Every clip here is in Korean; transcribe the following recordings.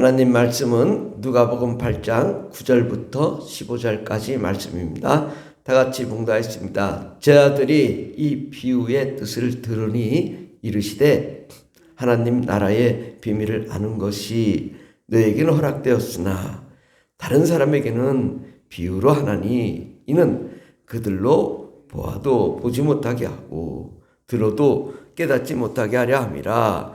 하나님 말씀은 누가복음 8장 9절부터 15절까지 말씀입니다. 다 같이 봉독하겠습니다. 제 아들이 이 비유의 뜻을 들으니 이르시되 하나님 나라의 비밀을 아는 것이 너에게는 허락되었으나 다른 사람에게는 비유로 하나니 이는 그들로 보아도 보지 못하게 하고 들어도 깨닫지 못하게 하려 함이라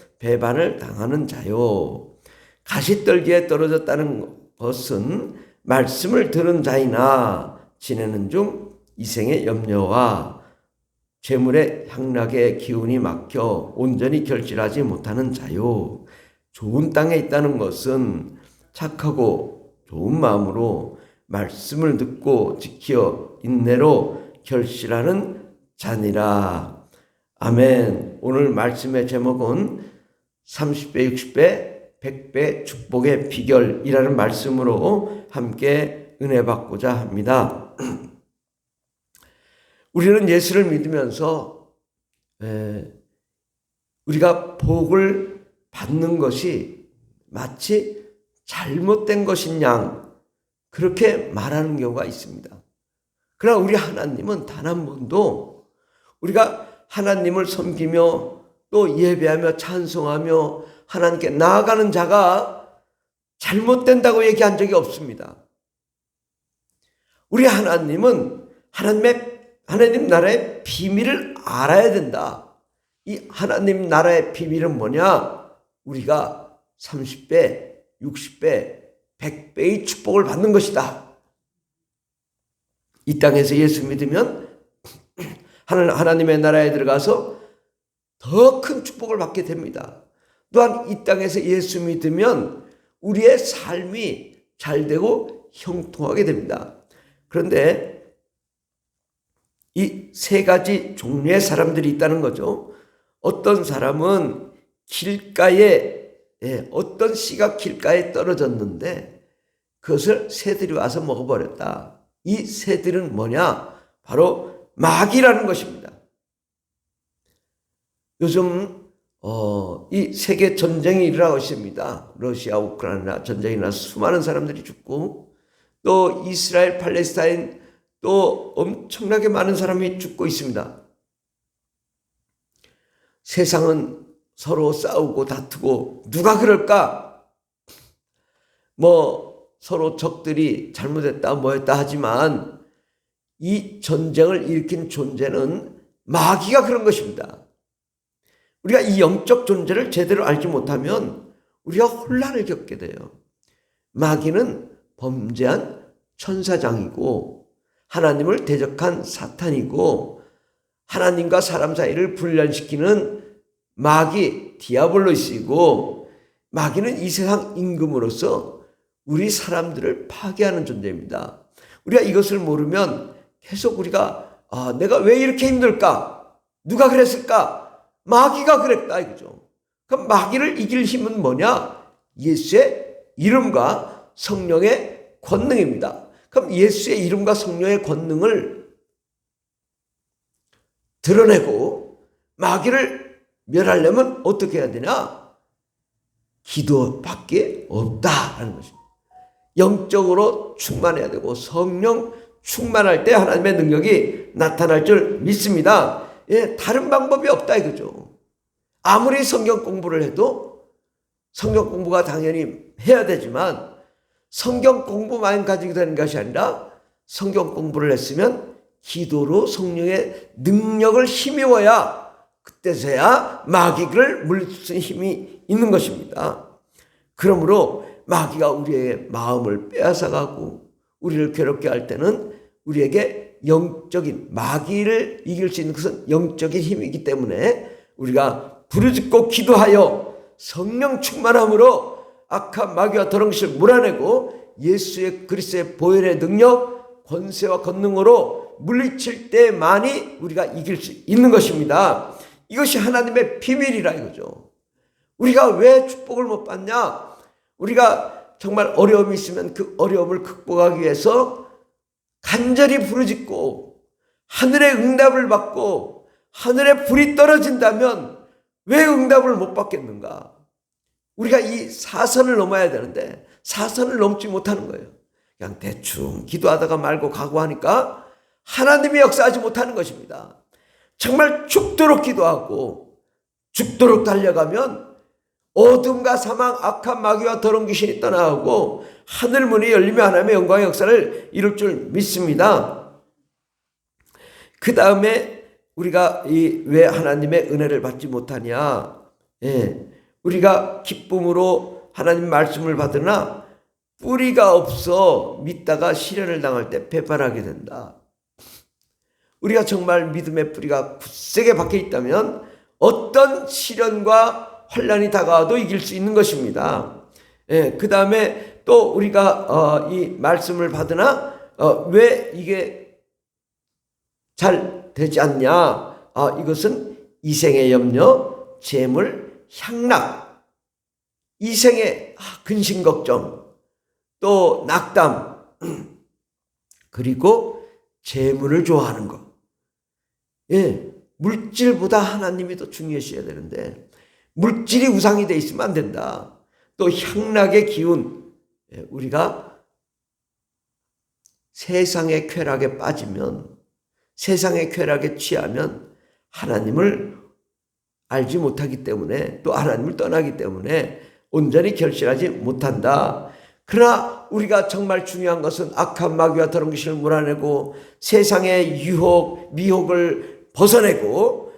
배반을 당하는 자요. 가시떨기에 떨어졌다는 것은 말씀을 들은 자이나 지내는 중 이생의 염려와 재물의 향락의 기운이 막혀 온전히 결실하지 못하는 자요. 좋은 땅에 있다는 것은 착하고 좋은 마음으로 말씀을 듣고 지켜 인내로 결실하는 자니라. 아멘. 오늘 말씀의 제목은 30배, 60배, 100배 축복의 비결이라는 말씀으로 함께 은혜 받고자 합니다. 우리는 예수를 믿으면서 에, 우리가 복을 받는 것이 마치 잘못된 것인 양 그렇게 말하는 경우가 있습니다. 그러나 우리 하나님은 단 한 번도 우리가 하나님을 섬기며 또 예배하며 찬송하며 하나님께 나아가는 자가 잘못된다고 얘기한 적이 없습니다. 우리 하나님은 하나님의 하나님 나라의 비밀을 알아야 된다. 이 하나님 나라의 비밀은 뭐냐? 우리가 30배, 60배, 100배의 축복을 받는 것이다. 이 땅에서 예수 믿으면 하나- 하나님의 나라에 들어가서 더 큰 축복을 받게 됩니다. 또한 이 땅에서 예수 믿으면 우리의 삶이 잘 되고 형통하게 됩니다. 그런데 이 세 가지 종류의 사람들이 있다는 거죠. 어떤 사람은 길가에 예, 어떤 씨가 길가에 떨어졌는데 그것을 새들이 와서 먹어버렸다. 이 새들은 뭐냐? 바로 마귀라는 것입니다. 요즘 어, 이 세계 전쟁이 일어나고 있습니다. 러시아 우크라이나 전쟁이 나서 수많은 사람들이 죽고 또 이스라엘 팔레스타인 또 엄청나게 많은 사람이 죽고 있습니다. 세상은 서로 싸우고 다투고 누가 그럴까? 뭐 서로 적들이 잘못했다 뭐했다 하지만 이 전쟁을 일으킨 존재는 마귀가 그런 것입니다. 우리가 이 영적 존재를 제대로 알지 못하면 우리가 혼란을 겪게 돼요. 마귀는 범죄한 천사장이고 하나님을 대적한 사탄이고 하나님과 사람 사이를 분란시키는 마귀 디아블로시고 마귀는 이 세상 임금으로서 우리 사람들을 파괴하는 존재입니다. 우리가 이것을 모르면 계속 우리가 아, 내가 왜 이렇게 힘들까? 누가 그랬을까? 마귀가 그랬다 이거죠. 그럼 마귀를 이길 힘은 뭐냐? 예수의 이름과 성령의 권능입니다. 그럼 예수의 이름과 성령의 권능을 드러내고 마귀를 멸하려면 어떻게 해야 되냐? 기도밖에 없다 하는 것입니다. 영적으로 충만해야 되고 성령 충만할 때 하나님의 능력이 나타날 줄 믿습니다. 예, 다른 방법이 없다 이거죠. 아무리 성경 공부를 해도 성경 공부가 당연히 해야 되지만 성경 공부만 가지고 되는 것이 아니라 성경 공부를 했으면 기도로 성령의 능력을 힘입어야 그때서야 마귀를 있는 힘이 있는 것입니다. 그러므로 마귀가 우리의 마음을 빼앗아가고 우리를 괴롭게 할 때는 우리에게 영적인 마귀를 이길 수 있는 것은 영적인 힘이기 때문에 우리가 부르짖고 기도하여 성령 충만함으로 악한 마귀와 것을 몰아내고 예수의 그리스도의 보혈의 능력, 권세와 권능으로 물리칠 때만이 우리가 이길 수 있는 것입니다. 이것이 하나님의 비밀이라 이거죠. 우리가 왜 축복을 못 받냐? 우리가 정말 어려움이 있으면 그 어려움을 극복하기 위해서 간절히 부르짖고 하늘의 응답을 받고 하늘의 불이 떨어진다면 왜 응답을 못 받겠는가? 우리가 이 사선을 넘어야 되는데 사선을 넘지 못하는 거예요. 그냥 대충 기도하다가 말고 가고 하니까 하나님이 역사하지 못하는 것입니다. 정말 죽도록 기도하고 죽도록 달려가면 어둠과 사망, 악한 마귀와 더러운 귀신이 떠나고 하늘 문이 열리며 하나님의 영광의 역사를 이룰 줄 믿습니다. 그 다음에 우리가 이 왜 하나님의 은혜를 받지 못하냐? 예, 우리가 기쁨으로 하나님 말씀을 받으나 뿌리가 없어 믿다가 시련을 당할 때 배반하게 된다. 우리가 정말 믿음의 뿌리가 굳세게 박혀 있다면 어떤 시련과 환란이 다가와도 이길 수 있는 것입니다. 예, 그 다음에 또 우리가 어, 이 말씀을 받으나 어, 왜 이게 잘 되지 않냐? 아, 이것은 이생의 염려, 재물, 향락, 이생의 아, 근심 걱정, 또 낙담, 그리고 재물을 좋아하는 것. 예, 물질보다 하나님이 더 중요시해야 되는데 물질이 우상이 돼 있으면 안 된다. 또 향락의 기운, 예, 우리가 세상의 쾌락에 빠지면 세상의 쾌락에 취하면 하나님을 알지 못하기 때문에 또 하나님을 떠나기 때문에 온전히 결실하지 못한다. 그러나 우리가 정말 중요한 것은 악한 마귀와 더러운 귀신을 몰아내고 세상의 유혹, 미혹을 벗어내고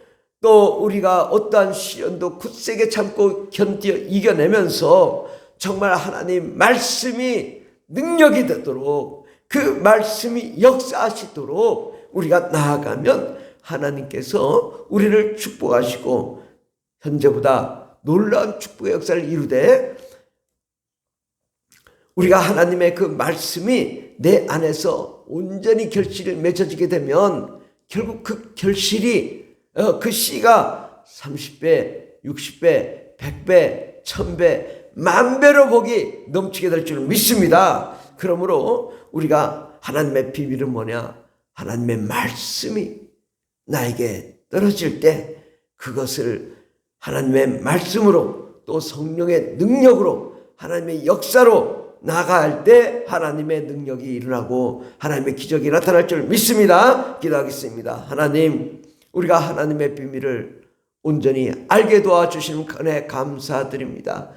또 우리가 어떠한 시련도 굳세게 참고 견뎌 이겨내면서 정말 하나님 말씀이 능력이 되도록 그 말씀이 역사하시도록 우리가 나아가면 하나님께서 우리를 축복하시고 현재보다 놀라운 축복의 역사를 이루되 우리가 하나님의 그 말씀이 내 안에서 온전히 결실을 맺어지게 되면 결국 그 결실이 어, 그 씨가 30배, 60배, 100배, 1000배, 만배로 복이 넘치게 될 줄 믿습니다. 그러므로 우리가 하나님의 비밀은 뭐냐? 하나님의 말씀이 나에게 떨어질 때 그것을 하나님의 말씀으로 또 성령의 능력으로 하나님의 역사로 나아갈 때 하나님의 능력이 일어나고 하나님의 기적이 나타날 줄 믿습니다. 기도하겠습니다. 하나님, 우리가 하나님의 비밀을 온전히 알게 도와주시는 은혜 감사드립니다.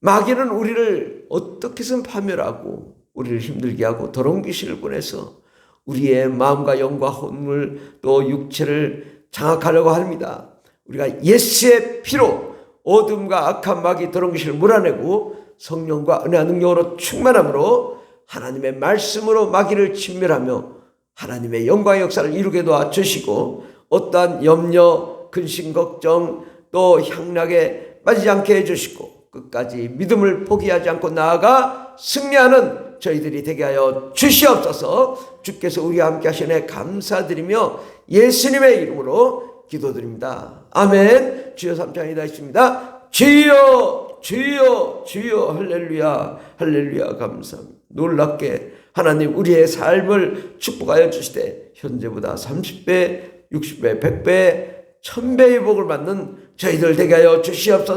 마귀는 우리를 어떻게 든 파멸하고 우리를 힘들게 하고 더러운 귀신을 보내서 우리의 마음과 영과 혼을 또 육체를 장악하려고 합니다. 우리가 예수의 피로 어둠과 악한 마귀 더러운 귀신을 몰아내고 성령과 은혜와 능력으로 충만함으로 하나님의 말씀으로 마귀를 진멸하며 하나님의 영광의 역사를 이루게 도와주시고 어떠한 염려, 근심, 걱정 또 향락에 빠지지 않게 해주시고 끝까지 믿음을 포기하지 않고 나아가 승리하는 저희들이 되게 하여 주시옵소서 주께서 우리와 함께 하시네 감사드리며 예수님의 이름으로 기도드립니다. 아멘 주여 삼창이 다 있습니다. 주여 주여 주여 할렐루야 할렐루야 감사합니다. 놀랍게 하나님 우리의 삶을 축복하여 주시되 현재보다 30배 60배 100배 1000배의 복을 받는 저희들 되게 하여 주시옵소서